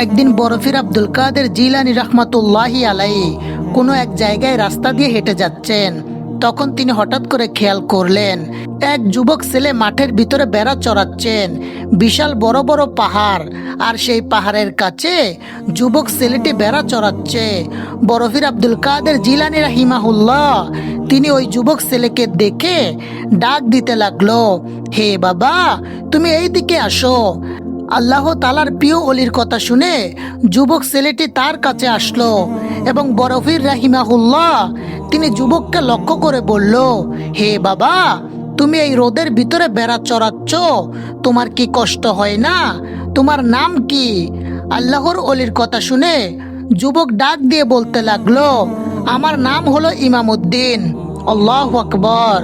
একদিন বরফির আব্দুল কাদের জিলানি রহমাতুল্লাহি আলাই কোনো এক জায়গায় রাস্তা দিয়ে হেঁটে যাচ্ছেন। তখন তিনি হঠাৎ করে খেয়াল করলেন, এক যুবক ছেলে মাঠের ভিতরে বেড়া চড়াচ্ছেন। বিশাল বড় বড় পাহাড়, আর সেই পাহাড়ের কাছে যুবক ছেলেটি বেড়া চড়াচ্ছে। বরফির আব্দুল কাদের জিলানি রাহিমাহুল্লাহ, তিনি ওই যুবক ছেলেকে দেখে ডাক দিতে লাগল, হে বাবা, তুমি এই দিকে আসো। আল্লাহ তালার প্রিয় অলির কথা শুনে যুবক ছেলেটি তার কাছে আসলো এবং বরফির রাহিমাহুল্লাহ তিনি যুবককে লক্ষ্য করে বলল, হে বাবা, তুমি এই রোদের ভিতরে বেড়া চড়াচ্ছ, তোমার কি কষ্ট হয় না? তোমার নাম কি? আল্লাহর অলির কথা শুনে যুবক ডাক দিয়ে বলতে লাগল, আমার নাম হলো ইমামুদ্দিন, আল্লাহ আকবর।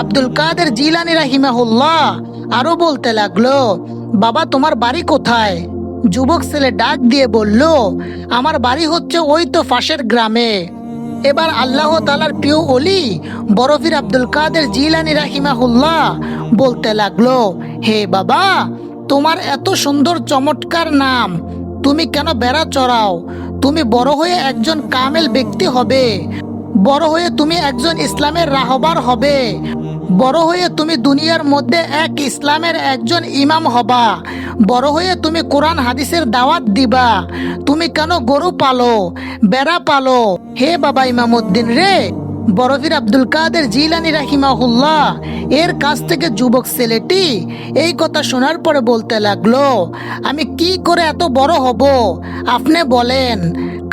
আব্দুল কাদের জিলানি রাহিমাহুল্লাহ আরও বলতে লাগল বাবা, তোমার বাড়ি কোথায়? যুবক ছেলে ডাক দিয়ে বলল, আমার বাড়ি হচ্ছে ওই তো ফাঁসের গ্রামে। এবার আল্লাহ তালার প্রিয় অলি বরফির আব্দুল কাদের জিলানি রাহিমাহুল্লাহ বলতে লাগল, হে বাবা, তোমার এত সুন্দর চমৎকার নাম, তুমি কেন বেড়া চড়াও? তুমি বড় হয়ে একজন কামেল ব্যক্তি হবে, বড় হয়ে তুমি একজন ইসলামের রাহবার হবে। বড় হয়ে তুমি দুনিয়ার মধ্যে এক ইসলামের একজন ইমাম হবা। বড় হয়ে তুমি কোরআন হাদিসের দাওয়াত দিবা। তুমি কেন গরু পালো, বেড়া পালো? হে বাবা ইমামুদ্দিন রে বরফির আব্দুল কাদের জিলানি রাহিমাহুল্লাহ, এর কাছ থেকে যুবক ছেলেটি এই কথা শোনার পরে বলতে লাগল, আমি কি করে এত বড় হব? আপনি বলেন,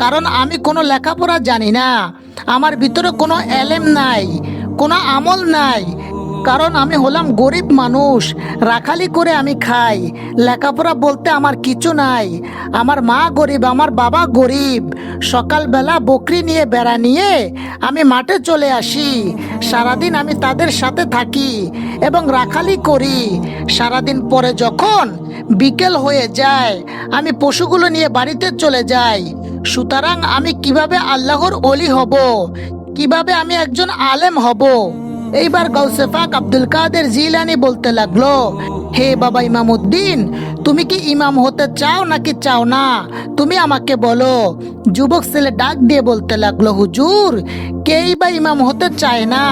কারণ আমি কোনো লেখাপড়া জানি না। আমার ভিতরে কোনো এলেম নাই, কোনো আমল নাই। কারণ আমি হলাম গরিব মানুষ, রাখালি করে আমি খাই। লেখাপড়া বলতে আমার কিছু নাই। আমার মা গরিব, আমার বাবা গরিব। সকালবেলা বকরি নিয়ে, বেড়া নিয়ে আমি মাঠে চলে আসি। সারাদিন আমি তাদের সাথে থাকি এবং রাখালি করি। সারাদিন পরে যখন বিকেল হয়ে যায়, আমি পশুগুলো নিয়ে বাড়িতে চলে যাই। সুতরাং আমি কীভাবে আল্লাহর অলি হব? কীভাবে আমি একজন আলেম হব? এইবার গৌসেফাক আব্দুল কাদের জিলানি বলতে লাগল, হে বাবা ইমামুদ্দিন, তুমি কি ইমাম হতে চাও নাকি চাও না? তুমি আমাকে বলো। যুবক ছেলে ডাক দিয়ে বলতে লাগল, হুজুর, কেই বা ইমাম হতে চায় না?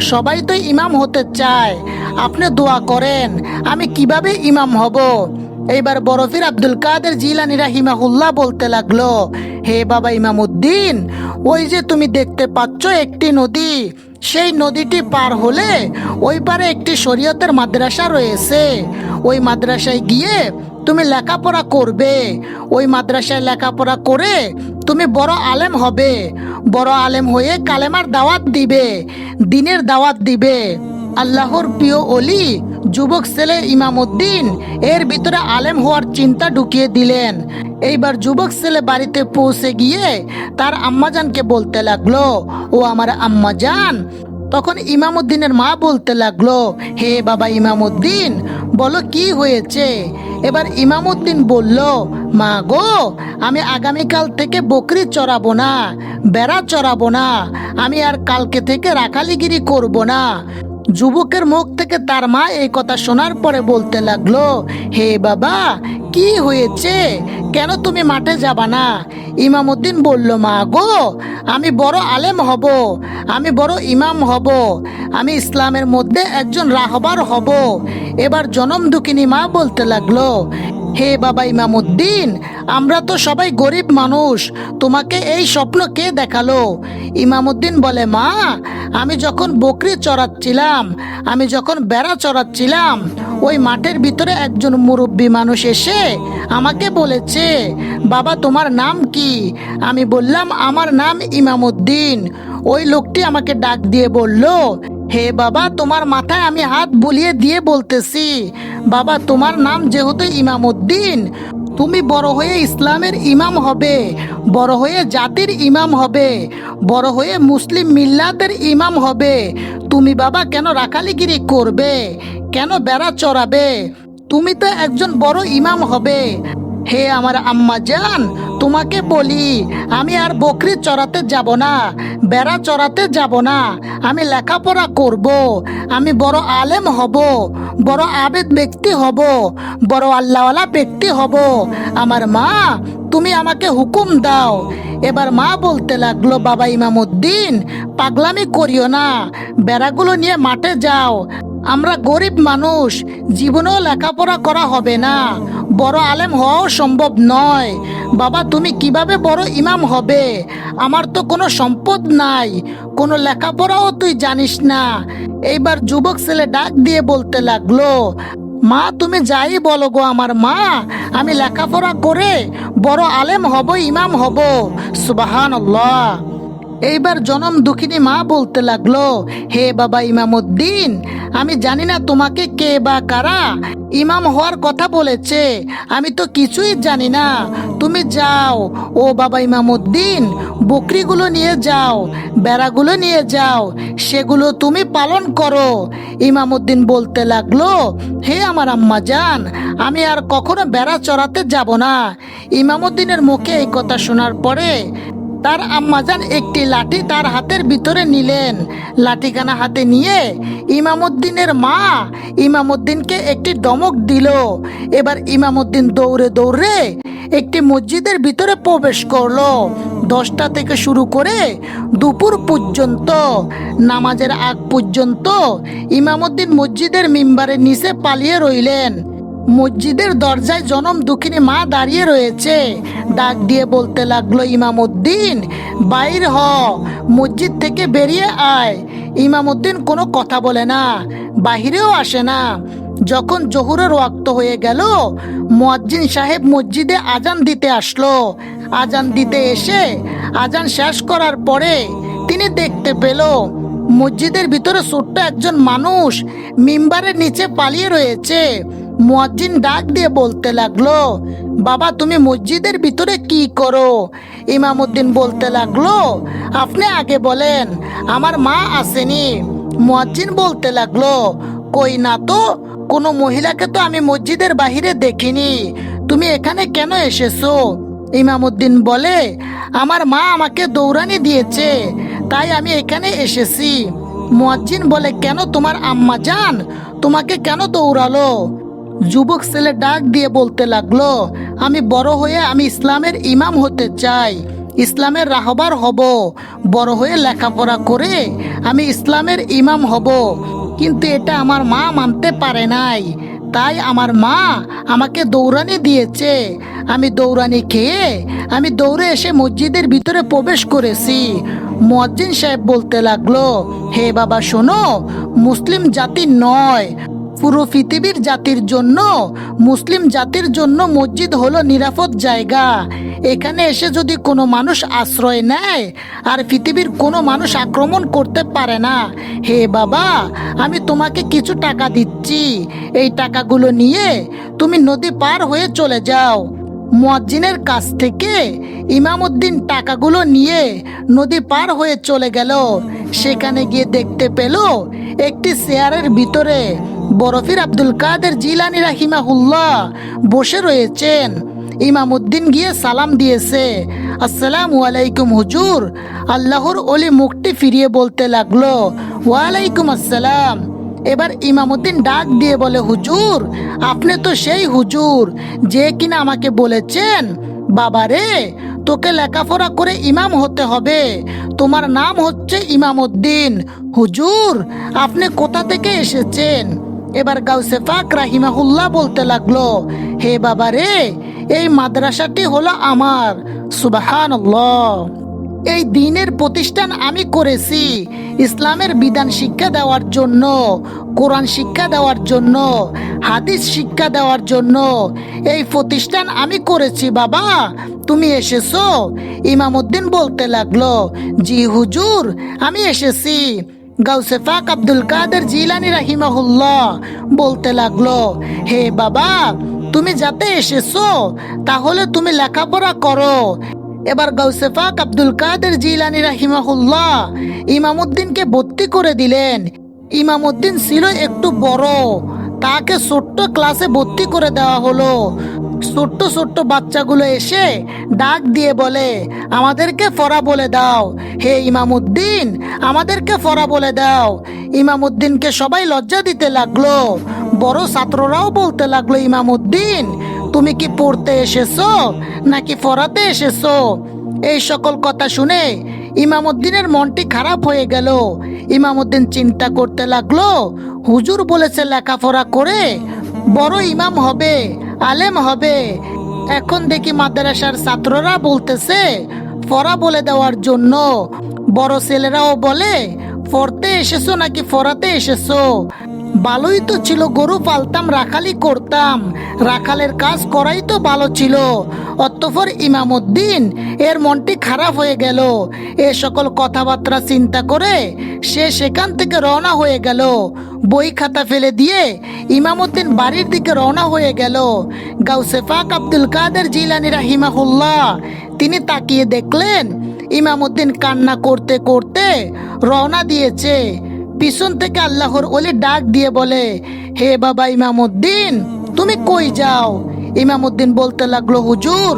সবাই তো ইমাম হতে চায়। আপনি দোয়া করেন, আমি কীভাবে ইমাম হব? এইবার বরফির আব্দুল কাদের জিলানি রাহিমাহুল্লাহ বলতে লাগল, হে বাবা ইমামুদ্দিন, ওই যে তুমি দেখতে পাচ্ছ একটি নদী, সেই নদীটি পার হলে ওই পারে একটি শরীয়তের মাদ্রাসা রয়েছে। ওই মাদ্রাসায় গিয়ে তুমি লেখাপড়া করবে। ওই মাদ্রাসায় লেখাপড়া করে তুমি বড় আলেম হবে। বড় আলেম হয়ে কালেমার দাওয়াত দিবে, দিনের দাওয়াত দিবে। আল্লাহর প্রিয় অলি যুবক ছেলে ইমামুদ্দিন, এর ভিতরে আলেম হওয়ার চিন্তা ঢুকিয়ে দিলেন। এইবার যুবক ছেলে বাড়িতে পৌঁছে গিয়ে তার আম্মাজানকে বলতে লাগল, ও আমার আম্মাজান। তখন ইমামুদ্দিনের মা বলতে লাগল, হে বাবা ইমামুদ্দিন, বলো কি হয়েছে? এবার ইমামুদ্দিন বলল, মা গো, আমি আগামীকাল থেকে বকরি চড়াবো না, বেড়া চড়াবো না, আমি আর কালকে থেকে রাখালিগিরি করব না। যুবকের মুখ থেকে তার মা এই কথা শোনার পরে বলতে লাগল, হে বাবা, কি হয়েছে? কেন তুমি মাঠে যাবা না? ইমামুদ্দিন বলল, মা গো, আমি বড় আলেম হব, আমি বড় ইমাম হব, আমি ইসলামের মধ্যে একজন রাহবার হব। এবার জনম দুঃখিনী মা বলতে লাগল হে বাবা ইমামুদ্দিন, আমরা তো সবাই গরিব মানুষ, তোমাকে এই স্বপ্ন কে দেখাল? ইমামুদ্দিন বলে, মা, আমি যখন বকরি চড়াচ্ছিলাম, আমি যখন বেড়া চড়াচ্ছিলাম, ওই মাঠের ভিতরে একজন মুরব্বী মানুষ এসে আমাকে বলেছে, বাবা, তোমার নাম কি আমি বললাম, আমার নাম ইমামুদ্দিন। ওই লোকটি আমাকে ডাক দিয়ে বলল হে বাবা, তোমার মাথায় আমি হাত বুলিয়ে দিয়ে বলতেছি। বাবা, তোমার নাম যেহেতু ইমামুদ্দিন, তুমি বড় হয়ে ইসলামের ইমাম হবে, বড় হয়ে জাতির ইমাম হবে, বড় হয়ে মুসলিম মিল্লাদের ইমাম হবে। তুমি বাবা, কেন রাখালিগিরি করবে? কেন বেড়া চড়াবে? তুমি তো একজন বড় ইমাম হবে। হে আমার আম্মা জান তোমাকে বলি, আমি আর বকরি চড়াতে যাব না, বেড়া চড়াতে যাব না, আমি লেখাপড়া করব, আমি বড় আলেম হব, বড় আবেদ ব্যক্তি হব, বড় আল্লাহওয়ালা ব্যক্তি হব। আমার মা, তুমি আমাকে হুকুম দাও। এবার মা বলতে লাগল, বাবা ইমামুদ্দিন, পাগলামি করিও না, বেড়াগুলো নিয়ে মাঠে যাও। আমরা গরিব মানুষ, জীবনেও লেখাপড়া করা হবে না। বড় আলেম হওয়াও সম্ভব নয়। বাবা, তুমি কীভাবে বড় ইমাম হবে? আমার তো কোনো সম্পদ নাই, কোনো লেখাপড়াও তুই জানিস না। এইবার যুবক ছেলে ডাক দিয়ে বলতে লাগল, মা, তুমি যাই বলো গো আমার মা, আমি লেখাপড়া করে বড় আলেম হব, ইমাম হব। সুবাহান এইবার জনম দুঃখিনী মা বলতে লাগল, হে বাবা ইমামুদ্দিন, আমি জানি না তোমাকে কে বা কারা। ইমাম হওয়ার কথা বলেছে, আমি তো কিছুই জানি না। তুমি যাও, ও বাবা ইমামুদ্দিন, বকরিগুলো নিয়ে যাও, বেড়াগুলো নিয়ে যাও, সেগুলো তুমি পালন করো। ইমামুদ্দিন বলতে লাগল, হে আমার আম্মা যান আমি আর কখনো বেড়া চড়াতে যাব না। ইমামুদ্দিনের মুখে এই কথা শোনার পরে তার আম্মাজান একটি লাঠি তার হাতের ভিতরে নিলেন। লাঠিখানা হাতে নিয়ে ইমামুদ্দিনের মা ইমামুদ্দিনকে একটি ডমক দিল। এবার ইমামুদ্দিন দৌড়ে দৌড়ে একটি মসজিদের ভিতরে প্রবেশ করল। দশটা থেকে শুরু করে দুপুর পর্যন্ত, নামাজের আগ পর্যন্ত ইমামুদ্দিন মসজিদের মিম্বারের নিচে পালিয়ে রইলেন। মসজিদের দরজায় জনম দুঃখিনী মা দাঁড়িয়ে রয়েছে। ডাক দিয়ে বলতে লাগল, ইমামুদ্দিন, বাইর হ, মসজিদ থেকে বেরিয়ে আয়। ইমামুদ্দিন কোনো কথা বলে না, বাহিরেও আসে না। যখন জহুরের ওয়াক্ত হয়ে গেল, মুয়াজ্জিন সাহেব মসজিদে আজান দিতে আসলো। আজান দিতে এসে আজান শেষ করার পরে তিনি দেখতে পেল, মসজিদের ভিতরে ছোট্ট একজন মানুষ মিম্বারের নিচে পালিয়ে রয়েছে। মুয়াজ্জিন ডাক দিয়ে বলতে লাগল, বাবা, তুমি মসজিদের ভিতরে কি করো? ইমামুদ্দিন বলতে লাগল, আপনি আগে বলেন, আমার মা আসেনি। মুয়াজ্জিন বলতে লাগল, কই না তো, কোনো মহিলাকে তো আমি মসজিদের বাহিরে দেখিনি, তুমি এখানে কেন এসেছ? ইমামুদ্দিন বলে, আমার মা আমাকে দৌড়ানি দিয়েছে, তাই আমি এখানে এসেছি। মুয়াজ্জিন বলে, কেন তোমার আম্মা যান? তোমাকে কেন দৌড়ালো? যুবক ছেলে ডাক দিয়ে বলতে লাগল, আমি বড় হয়ে আমি ইসলামের ইমাম হতে চাই, ইসলামের রাহবার হব। বড় হয়ে লেখাপড়া করে আমি ইসলামের ইমাম হব। কিন্তু এটা আমার মা মানতে পারে নাই। তাই আমার মা আমাকে দৌড়ানি দিয়েছে। আমি দৌড়ানি খেয়ে আমি দৌড়ে এসে মসজিদের ভিতরে প্রবেশ করেছি। মুয়াজ্জিন সাহেব বলতে লাগল, হে বাবা, শোনো, মুসলিম জাতি নয়। পুরো পৃথিবীর জাতির জন্য, মুসলিম জাতির জন্য মসজিদ হলো নিরাপদ জায়গা। এখানে এসে যদি কোনো মানুষ আশ্রয় নেয়, আর পৃথিবীর কোনো মানুষ আক্রমণ করতে পারে না, হে বাবা, আমি তোমাকে কিছু টাকা দিচ্ছি। এই টাকাগুলো নিয়ে তুমি নদী পার হয়ে চলে যাও। মুয়াজ্জিনের কাছ থেকে ইমামউদ্দিন টাকাগুলো নিয়ে নদী পার হয়ে চলে গেল। সেখানে গিয়ে দেখতে পেল একটি চেয়ারের ভিতরে বরফির আব্দুল কাদের জিলানি রাহিমাহুল্লাহ বসে রয়েছেন। ইমামউদ্দিন গিয়ে সালাম দিয়েছে। আসসালামু আলাইকুম হুজুর। আল্লাহর অলি মুখটি ফিরিয়ে বলতে লাগল, ওয়ালাইকুম আসসালাম। এবার ইমামউদ্দিন ডাক দিয়ে বলে, হুজুর, আপনি তো সেই হুজুর যে কিনা আমাকে বলেছেন, বাবারে, তোকে লেখাপড়া করে ইমাম হতে হবে। তোমার নাম হচ্ছে ইমামউদ্দিন হুজুর, আপনি কোথা থেকে এসেছেন? এবার গাউসে ফাক রাহিমাহুল্লাহ বলতে লাগল, হে বাবারে, এই মাদ্রাসাটি হলো আমার। সুবাহান এই দিনের প্রতিষ্ঠান আমি করেছি। ইসলামের বিধান শিক্ষা দেওয়ার জন্য, কোরআন শিক্ষা দেওয়ার জন্য, হাদিস শিক্ষা দেওয়ার জন্য। এই প্রতিষ্ঠান আমি করেছি, বাবা। তুমি এসেছ? ইমামউদ্দিন বলতে লাগল, জি হুজুর, আমি এসেছি। গাউসে ফাক আব্দুল কাদের জিলানি রাহিমাহুল্লাহ বলতে লাগল, হে বাবা, তুমি যাতে এসেছ, তাহলে তুমি লেখাপড়া করো। এবার গাউসে ফাক আব্দুল কাদের জিলানি রাহিমাহুল্লাহ ইমামউদ্দিনকে ভর্তি করে দিলেন। ইমামউদ্দিন ছিল একটু বড়। তাকে ছোট্ট ক্লাসে ভর্তি করে দেওয়া হলো। ছোট্ট ছোট্ট বাচ্চাগুলো এসে ডাক দিয়ে বলে, আমাদেরকে ফরা বলে দাও। হে ইমামুদ্দিন, আমাদেরকে ফরা বলে দাও। ইমামুদ্দিনকে সবাই লজ্জা দিতে লাগল। বড় ছাত্ররাও বলতে লাগল, ইমামুদ্দিন তুমি কি পড়তে এসেছ? নাকি ফরাতে এসেছ? এই সকল কথা শুনে ইমামুদ্দিনের মনটি খারাপ হয়ে গেল। ইমামুদ্দিন চিন্তা করতে লাগল, হুজুর বলেছে লেখাপড়া করে বড় ইমাম হবে, আলেম হবে। এখন দেখি মাদ্রাসার ছাত্ররা বলতেছে ফরা বলে দেওয়ার জন্য। বড় ছেলেরাও বলে পড়তে এসেছ নাকি ফরাতে এসেছ? ভালোই তো ছিল, গরু পালতাম, রাখালি করতাম। রাখালের কাজ করাই তো ভালো ছিল। অতঃপর ইমামুদ্দিন, এর মনটি খারাপ হয়ে গেল। এ সকল কথাবার্তা চিন্তা করে সে সেখান থেকে রওনা হয়ে গেল। বই খাতা ফেলে দিয়ে ইমামুদ্দিন বাড়ির দিকে রওনা হয়ে গেল। গাউসেফাক আব্দুল কাদের জিলানি রাহিমাহুল্লাহ, তিনি তাকিয়ে দেখলেন ইমামুদ্দিন কান্না করতে করতে রওনা দিয়েছে। পিছন থেকে আল্লাহর ওলি ডাক দিয়ে বলে, হে বাবা ইমামুদ্দিন, তুমি কই যাও? ইমামুদ্দিন বলতে লাগল, হুজুর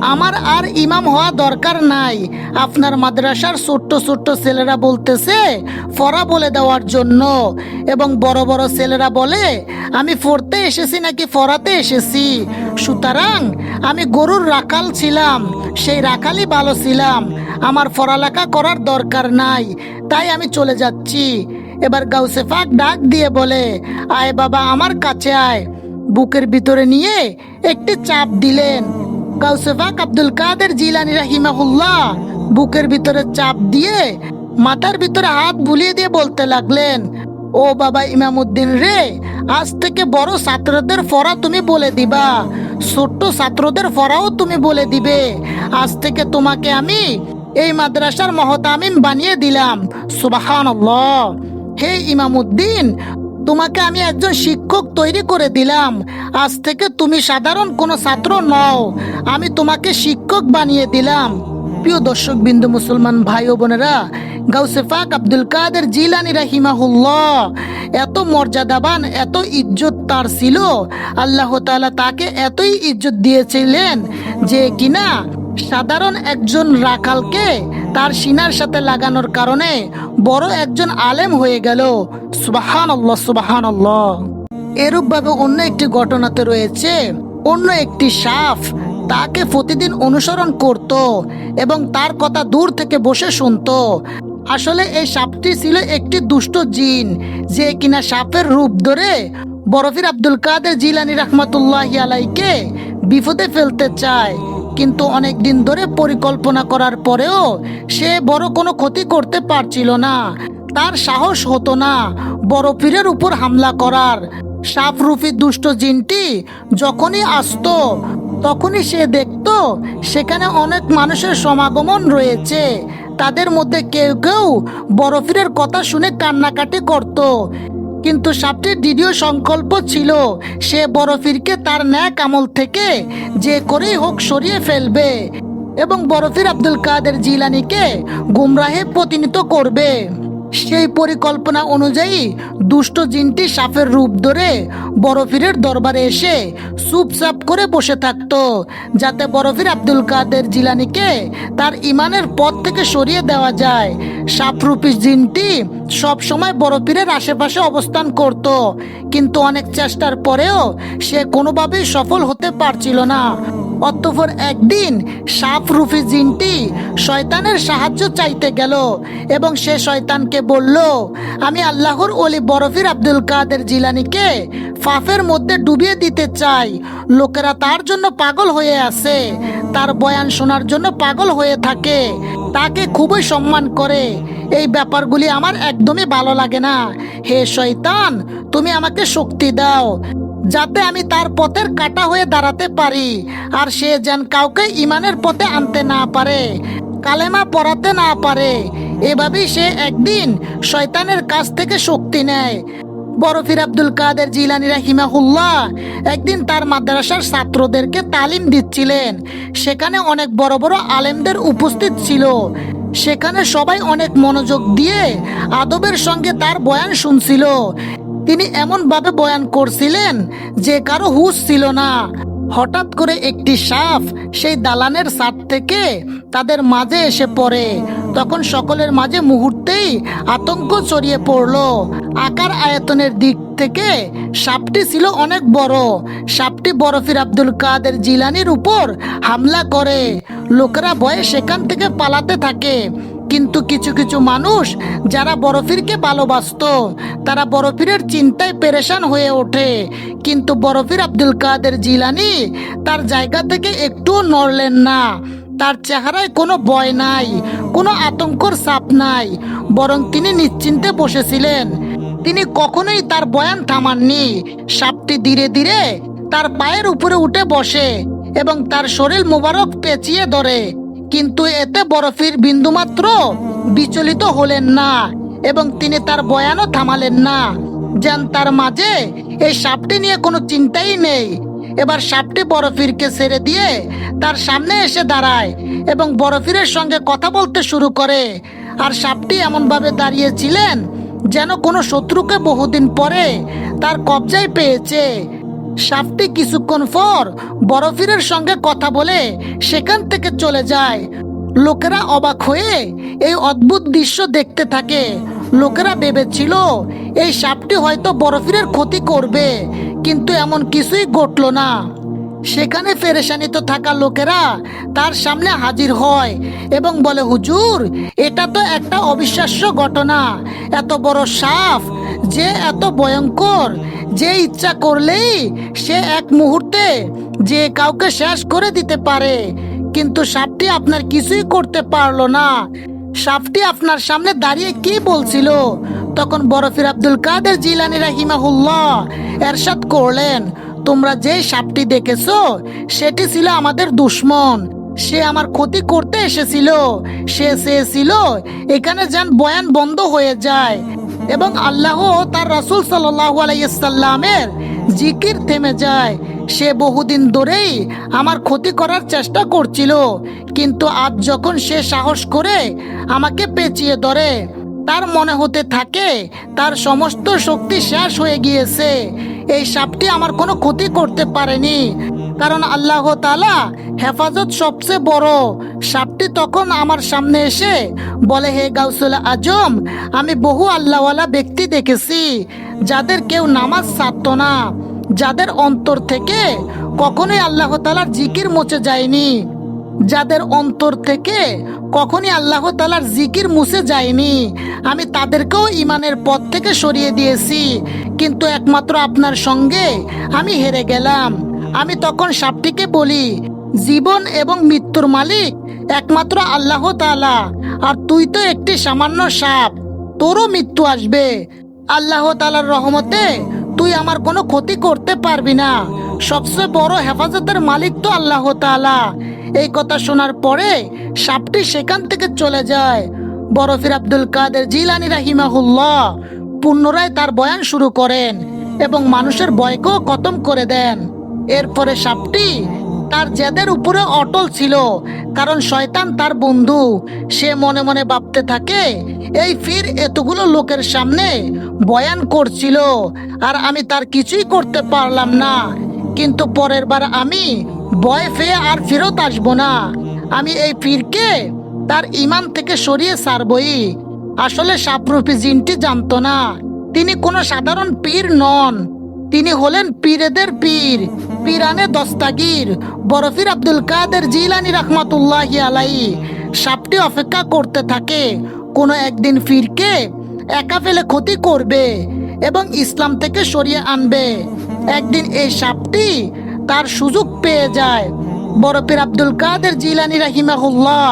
আমার আর ইমাম হওয়া দরকার নাই। আপনার মাদ্রাসার ছোট্ট ছোট্ট ছেলেরা বলতেছে, ফরা বলে দেওয়ার জন্য। এবং বড় বড় ছেলেরা বলে, আমি পড়তে এসেছি নাকি ফরাতে এসেছি? সুতরাং আমি গরুর রাখাল ছিলাম, সেই রাখালই ভালো ছিলাম। আমার পড়ালেখা করার দরকার নাই, তাই আমি চলে যাচ্ছি। এবার গাউসেফাক ডাক দিয়ে বলে, আয় বাবা, আমার কাছে আয়। বুকের ভিতরে নিয়ে একটি চাপ দিলেন। গাউসেফাক আব্দুল কাদের জিলানি রাহিমাহুল্লাহ বুকের ভিতরে চাপ দিয়ে মাথার ভিতরে হাত বুলিয়ে দিয়ে বলতে লাগলেন, ও বাবা ইমামুদ্দিন রে, আজ থেকে বড় ছাত্রদের ফরা তুমি বলে দিবা, ছোট্ট ছাত্রদের ফরাও তুমি বলে দিবে। আজ থেকে তোমাকে আমি এই মাদ্রাসার মহতামিম বানিয়ে দিলাম। সুবাহান হে ইমামুদ্দিন তোমাকে আমি একজন শিক্ষক তৈরি করে দিলাম। আজ থেকে তুমি সাধারণ কোনো ছাত্র নও। আমি তোমাকে শিক্ষক বানিয়ে দিলাম। প্রিয় দর্শক বিন্দু মুসলমান ভাই ও বোনেরা গাউসেফাক আব্দুল কাদের জিলানি রাহিমাহুল্লাহ, এত মর্যাদাবান, এত ইজ্জত তার ছিল। আল্লাহ তালা তাকে এতই ইজ্জত দিয়েছিলেন যে কিনা সাধারণ একজন রাখালকে তার সিনার সাথে লাগানোর কারণে বড় একজন আলেম হয়ে গেল। সুবাহান আল্লাহ সুবাহান আল্লাহ এরূপ ভাবে অন্য একটি ঘটনাতে রয়েছে, অন্য একটি সাফ তাকে প্রতিদিন অনুসরণ করত এবং তার কথা দূর থেকে বসে শুনতো। আসলে এই সাপটি ছিল একটি দুষ্ট জিন, যে কিনা সাপের রূপ ধরে বরফির আব্দুল কাদের জিলানি রহমতুল্লাহ আলাইকে বিপদে ফেলতে চায়। কিন্তু অনেক দিন ধরে পরিকল্পনা করার পরেও সে বড় কোনো ক্ষতি করতে পারছিল না। তার সাহস হতো না বড় পীরের উপর হামলা করার। সাপরূপী দুষ্ট জিনটি যখনই আসতো, তখনই সে দেখতো সেখানে অনেক মানুষের সমাগমন রয়েছে। তাদের মধ্যে কেউ কেউ বরফিরের কথা শুনে কান্নাকাটি করত। কিন্তু সাপটির দ্বিতীয় সংকল্প ছিল, সে বরফিরকে তার ন্যাক আমল থেকে যে করেই হোক সরিয়ে ফেলবে এবং বরফির আব্দুল কাদের জিলানিকে গুমরাহে প্রতিনিধিত্ব করবে। সেই পরিকল্পনা অনুযায়ী দুষ্ট জিনটি সাপের রূপ ধরে বরফিরের দরবারে এসে চুপচাপ করে বসে থাকতো, যাতে বরফির আব্দুল কাদের জিলানিকে তার ইমানের পথ থেকে সরিয়ে দেওয়া যায়। সাপরূপী জিনটি সব সময় বরফিরের আশেপাশে অবস্থান করত, কিন্তু অনেক চেষ্টার পরেও সে কোনোভাবেই সফল হতে পারছিল না। অতঃপর একদিন সাপ রুফি জিনটি শয়তানের সাহায্য চাইতে গেল এবং সে শয়তানকে বলল, আমি আল্লাহর ওলি বরফির আব্দুল কাদের জিলানিকে ফাফের মধ্যে ডুবিয়ে দিতে চাই। লোকেরা তার জন্য পাগল হয়ে আছে। তার বয়ান শোনার জন্য পাগল হয়ে থাকে। তাকে খুবই সম্মান করে। এই ব্যাপারগুলি আমার একদমই ভালো লাগে না। হে শয়তান, তুমি আমাকে শক্তি দাও। যাতে আমি তার পথের কাটা হয়ে দাঁড়াতে পারি, আর সে যেন কাউকে ইমানের পথে আনতে না পারে, কালেমা পড়াতে না পারে। এভাবেই সে একদিন শয়তানের কাছ থেকে শক্তি নেয়। বরফির আব্দুল কাদের জিলানি রাহিমাহুল্লাহ একদিন তার মাদ্রাসার ছাত্রদেরকে তালিম দিচ্ছিলেন। সেখানে অনেক বড় বড় আলেমদের উপস্থিত ছিল। সেখানে সবাই অনেক মনোযোগ দিয়ে আদবের সঙ্গে তার বয়ান শুনছিল। তিনি এমনভাবে বয়ান করছিলেন যে কারও হুশ ছিল না। হঠাৎ করে একটি সাপ সেই দালানের ছাদ থেকে তাদের মাঝে এসে পড়ে। তখন সকলের মাঝে মুহূর্তেই আতঙ্ক ছড়িয়ে পড়ল। আকার আয়তনের দিক থেকে সাপটি ছিল অনেক বড়। সাপটি বরফির আব্দুল কাদের জিলানির উপর হামলা করে। লোকেরা ভয়ে সেখান থেকে পালাতে থাকে। কিন্তু কিছু কিছু মানুষ যারা বরফিরকে ভালোবাসত, তারা বরফিরের চিন্তায় পেরেশান হয়ে ওঠে। কিন্তু বরফির আব্দুল কাদের জিলানি তার জায়গা থেকে একটুও নড়লেন না। তার চেহারায় কোনো ভয় নাই, কোনো আতঙ্কর ছাপ নাই, বরং তিনি নিশ্চিন্তে বসেছিলেন। তিনি কখনোই তার বয়ান থামাননি। সাপটি ধীরে ধীরে তার পায়ের উপরে উঠে বসে এবং তার শরীর মোবারক পেঁচিয়ে ধরে। কিন্তু এতে বরফির বিন্দুমাত্র বিচলিত হলেন না এবং তিনি তার বয়ানও থামালেন না। যেন তার মাঝে এই সাপটি নিয়ে কোনো চিন্তাই নেই। এবার সাপটি বরফিরকে ছেড়ে দিয়ে তার সামনে এসে দাঁড়ায় এবং বরফিরের সঙ্গে কথা বলতে শুরু করে। আর সাপটি এমনভাবে দাঁড়িয়েছিলেন যেন কোনো শত্রুকে বহুদিন পরে তার কবজায় পেয়েছে। সাপটি কিছুক্ষণ পর বরফিরের সঙ্গে কথা বলে সেখান থেকে চলে যায়। লোকেরা অবাক হয়ে এই অদ্ভুত দৃশ্য দেখতে থাকে। লোকেরা ভেবেছিল, এই সাপটি হয়তো বরফিরের ক্ষতি করবে, কিন্তু এমন কিছুই ঘটল না। সেখানে ফেরেশানিত থাকা লোকেরা তার সামনে হাজির হয় এবং বলে, হুজুর, এটা তো একটা অবিশ্বাস্য ঘটনা। এত বড় সাপ, যে এত ভয়ঙ্কর, যে ইচ্ছা করলেই সে এক মুহূর্তে যে কাউকে শেষ করে দিতে পারে। কিন্তু সাপটি আপনার কিছুই করতে পারল না। সাপটি আপনার সামনে দাঁড়িয়ে কি বলছিল? তখন বরফির আব্দুল কাদের জিলানি রাহিমাহুল্লাহ এরশাদ করলেন তোমরা যে সাপটি দেখেছ, সেটি ছিল আমাদের দুশ্মন। সে আমার ক্ষতি করতে এসেছিল। সে চেয়েছিল, এখানে যেন বয়ান বন্ধ হয়ে যায়। এবং আল্লাহ তার রাসূল সাল্লামের জিকির থেমে যায়। সে বহুদিন ধরেই আমার ক্ষতি করার চেষ্টা করছিল, কিন্তু আজ যখন সে সাহস করে আমাকে পেঁচিয়ে ধরে, তার মনে হতে থাকে, তার সমস্ত শক্তি শেষ হয়ে গিয়েছে। এই সাপটি আমার কোনো ক্ষতি করতে পারেনি। কারণ আল্লাহ তালা হেফাজত সবচেয়ে বড়। সাপটি তখন আমার সামনে এসে বলে, হে গাউসুল আজম, আমি বহু আল্লাহওয়ালা ব্যক্তি দেখেছি, যাদের কেউ নামাজ ছাড়ত না। যাদের অন্তর থেকে কখনোই আল্লাহ তালার জিকির মুছে যায়নি। যাদের অন্তর থেকে কখনই আল্লাহ তালার জিকির মুছে যায়নি, আমি তাদেরকেও ইমানের পথ থেকে সরিয়ে দিয়েছি। কিন্তু একমাত্র আপনার সঙ্গে আমি হেরে গেলাম। আমি তখন সাপটিকে বলি, জীবন এবং মৃত্যুর মালিক একমাত্র আল্লাহ তাআলা, আর তুই তো একটি সামান্য সাপ। তোরও মৃত্যু আসবে। আল্লাহ তালার রহমতে তুই আমার কোনো ক্ষতি করতে পারবি না। সবচেয়ে বড় হেফাজতের মালিক তো আল্লাহ তাআলা। এই কথা শোনার পরে সাপটি সেখান থেকে চলে যায়। বরফির আব্দুল কাদের জিলানি রাহিমাহুল্লাহ পুনরায় তার বয়ান শুরু করেন এবং মানুষের ভয়কেও খতম করে দেন। এরপরে সাপটি তার জেদের উপরে অটল ছিল, কারণ শয়তান তার বন্ধু। সে মনে মনে ভাবতে থাকে, এই ফির এতগুলো লোকের সামনে বয়ান করছিল, আর আমি তার কিছুই করতে পারলাম না। কিন্তু পরের বার আমি ভয় পেয়ে আর ফেরত আসব না। আমি এই ফিরকে তার ইমান থেকে সরিয়ে সারবই আসলে সাপরূপী জিনটি জানতো না। তিনি কোনো সাধারণ পীর নন। তিনি হলেন পীরেদের পীর, পীরানে দস্তাগির, বরফির আব্দুল কাদের জিলানি রহমাতুল্লাহ আলাই সাপটি অপেক্ষা করতে থাকে, কোনো একদিন ফিরকে একা ফেলে ক্ষতি করবে এবং ইসলাম থেকে সরিয়ে আনবে। একদিন এই সাপটি তার সুযোগ পেয়ে যায়। বরফির আব্দুল কাদের জিলানি রাহিমাহুল্লাহ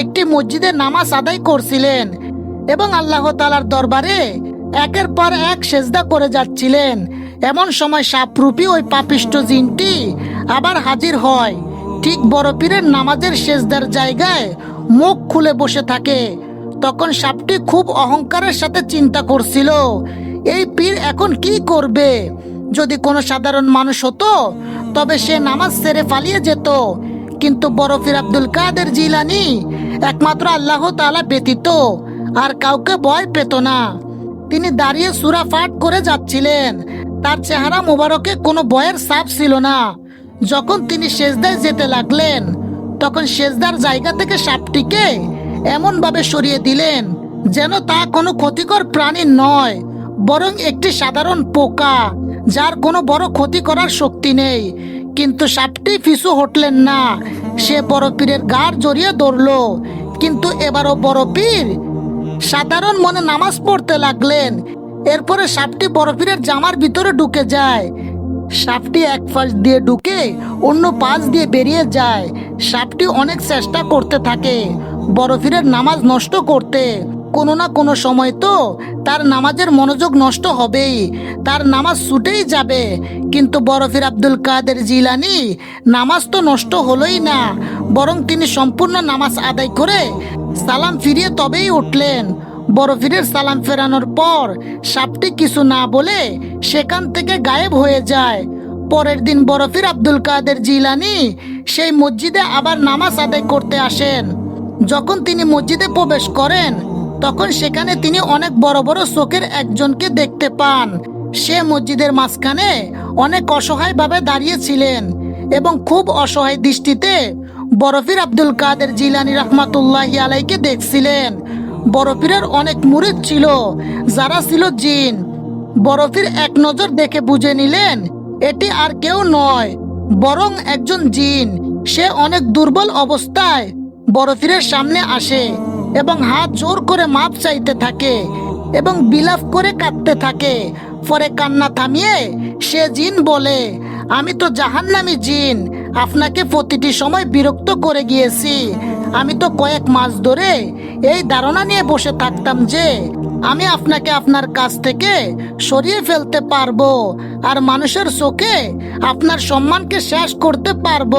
একটি মসজিদে নামাজ আদায় করছিলেন এবং আল্লাহ তালার দরবারে একের পর এক সেজদা করে যাচ্ছিলেন। এমন সময় সাপরূপী ওই পাপিষ্ট জিনটি আবার হাজির হয়। ঠিক বড় পীরের নামাজের সেজদার জায়গায় মুখ খুলে বসে থাকে। তখন সাপটি খুব অহংকারের সাথে চিন্তা করছিল, এই পীর এখন কি করবে? যদি কোনো সাধারণ মানুষ হতো তবে সে নামাজ সেরে পালিয়ে যেত। কিন্তু বরফির আব্দুল কাদের জিলানি একমাত্র আল্লাহ তালা ব্যতীত আর কাউকে ভয় পেত না। তিনি দাঁড়িয়ে সুরা পাঠ করে যাচ্ছিলেন। তার চেহারা মোবারকে কোনো ভয়ের সাপ ছিল না। যখন তিনি সেজদায় যেতে লাগলেন, তখন সেজদার জায়গা থেকে সাপটিকে এমনভাবে সরিয়ে দিলেন যেন তা কোনো ক্ষতিকর প্রাণী নয়, বরং একটি সাধারণ পোকা। যার কোনো বড় ক্ষতি করার শক্তি নেই। কিন্তু সাপটি পিছু হটলেন না। সে বড় পীরের গাড় জড়িয়ে ধরলো। কিন্তু এবারও বড় পীর সাধারণ মনে নামাজ পড়তে লাগলেন। এরপরে সাপটি বরফিরের জামার ভিতরে ঢুকে যায়। সাপটি এক পাশ দিয়ে ঢুকে অন্য পাশ দিয়ে বেরিয়ে যায়। সাপটি অনেক চেষ্টা করতে থাকে। বরফিরের নামাজ নষ্ট করতে কোনো না কোনো সময় তো তার নামাজের মনোযোগ নষ্ট হবেই। তার নামাজ ছুটেই যাবে। কিন্তু বরফির আব্দুল কাদের জিলানি নামাজ তো নষ্ট হলোই না, বরং তিনি সম্পূর্ণ নামাজ আদায় করে সালাম ফিরিয়ে তবেই উঠলেন। বরফিরের সালাম ফেরানোর পর সাপটি কিছু না বলে সেখান থেকে গায়েব হয়ে যায়। পরের দিন বরফির আব্দুল কাদের জিলানি সেই মসজিদে আবার নামাজ আদায় করতে আসেন। যখন তিনি মসজিদে প্রবেশ করেন তখন সেখানে তিনি অনেক বড় বড় চোখের একজনকে দেখতে পান। সে মসজিদের মাঝখানে অনেক অসহায়ভাবে দাঁড়িয়েছিলেন এবং খুব অসহায় দৃষ্টিতে বরফির আব্দুল কাদের জিলানি রহমাতুল্লাহ আলাইকে দেখছিলেন। বরফিরের অনেক মুরিদ ছিল, যারা ছিল জিন। বরফির এক নজর দেখে বুঝে নিলেন, এটি আর কেউ নয়, বরং একজন জিন। সে অনেক দুর্বল অবস্থায় বরফিরের সামনে আসে। এবং হাত জোর করে মাপ চাইতে থাকে এবং বিলাপ করে কাঁদতে থাকে। পরে কান্না থামিয়ে সে জিন বলে, আমি তো জাহান্নামী জিন, আপনাকে প্রতিটি সময় বিরক্ত করে গিয়েছি। আমি তো কয়েক মাস ধরে এই ধারণা নিয়ে বসে থাকতাম যে আমি আপনাকে আপনার কাছ থেকে সরিয়ে ফেলতে পারব, আর মানুষের চোখে আপনার সম্মানকে শেষ করতে পারব।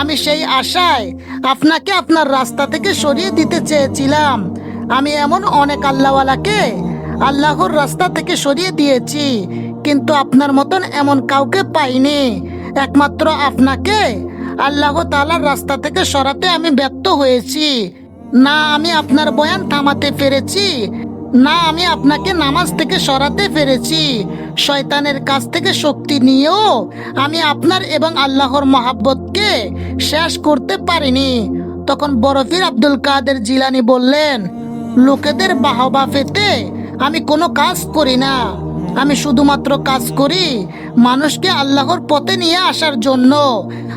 আমি সেই আশায় আপনাকে আপনার রাস্তা থেকে সরিয়ে দিতে চেয়েছিলাম। আমি এমন অনেক আল্লাহওয়ালাকে আল্লাহর রাস্তা থেকে সরিয়ে দিয়েছি, কিন্তু আপনার মতন এমন কাউকে পাইনি। একমাত্র আপনাকে আল্লাহ তালার রাস্তা থেকে সরাতে আমি ব্যর্থ হয়েছি। না, আমি আপনার বয়ান থামাতে পেরেছি না, আমি আপনাকে নামাজ থেকে সরাতে পেরেছি। শয়তানের কাছ থেকে শক্তি নিয়েও আমি আপনার এবং আল্লাহর মহাব্বতকে শেষ করতে পারিনি। তখন বরফির আব্দুল কাদের জিলানি বললেন, লোকেদের বাহবা পেতে আমি কোনো কাজ করি না। আমি শুধুমাত্র কাজ করি মানুষকে আল্লাহর পথে নিয়ে আসার জন্য,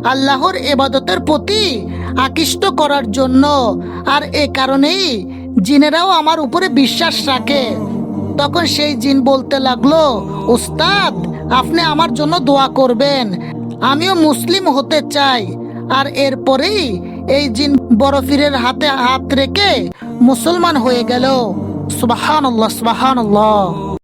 আল্লাহর এবাদতের প্রতি আকৃষ্ট করার জন্য। আর এ কারণেই জিনেরাও আমার উপরে বিশ্বাস রাখে। তখন সেই জিন বলতে লাগল উস্তাদ আপনি আমার জন্য দোয়া করবেন। আমিও মুসলিম হতে চাই। আর এরপরেই এই জিন বরফিরের হাতে হাত রেখে মুসলমান হয়ে গেল। সুবাহান আল্লাহ সুবাহান আল্লাহ